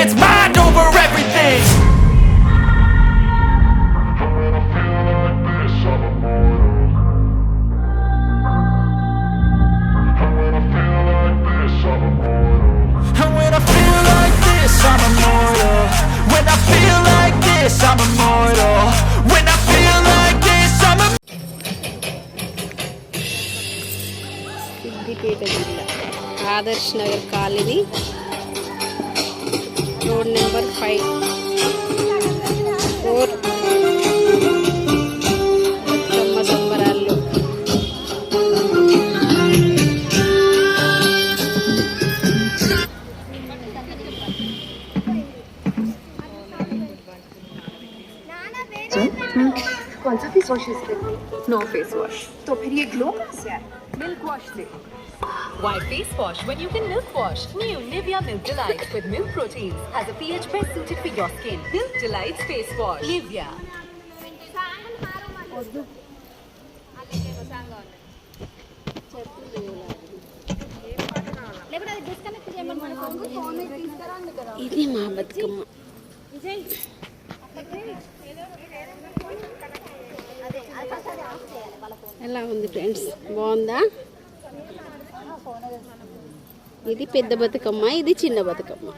it's mind over everything. And when I feel like this, I'm immortal. When I feel like this, I'm immortal. When I feel like this, I'm a ಸಿದ್ದಿಪೇಟದಲ್ಲಿ Adarsh Nagar colony road number 5 4 कौन सा face wash use करती no face wash तो फिर ये glow कहाँ से आया milk wash से Why face wash when you can milk wash? New Nivea Milk Delight with milk proteins has a pH best suited for your skin. Milk Delight's face wash. Nivea. ఇది మా బతుకమ్మ ఎలా ఉంది friends? బాగుందా? ఇది పెద్ద బతుకమ్మ ఇది చిన్న బతుకమ్మ.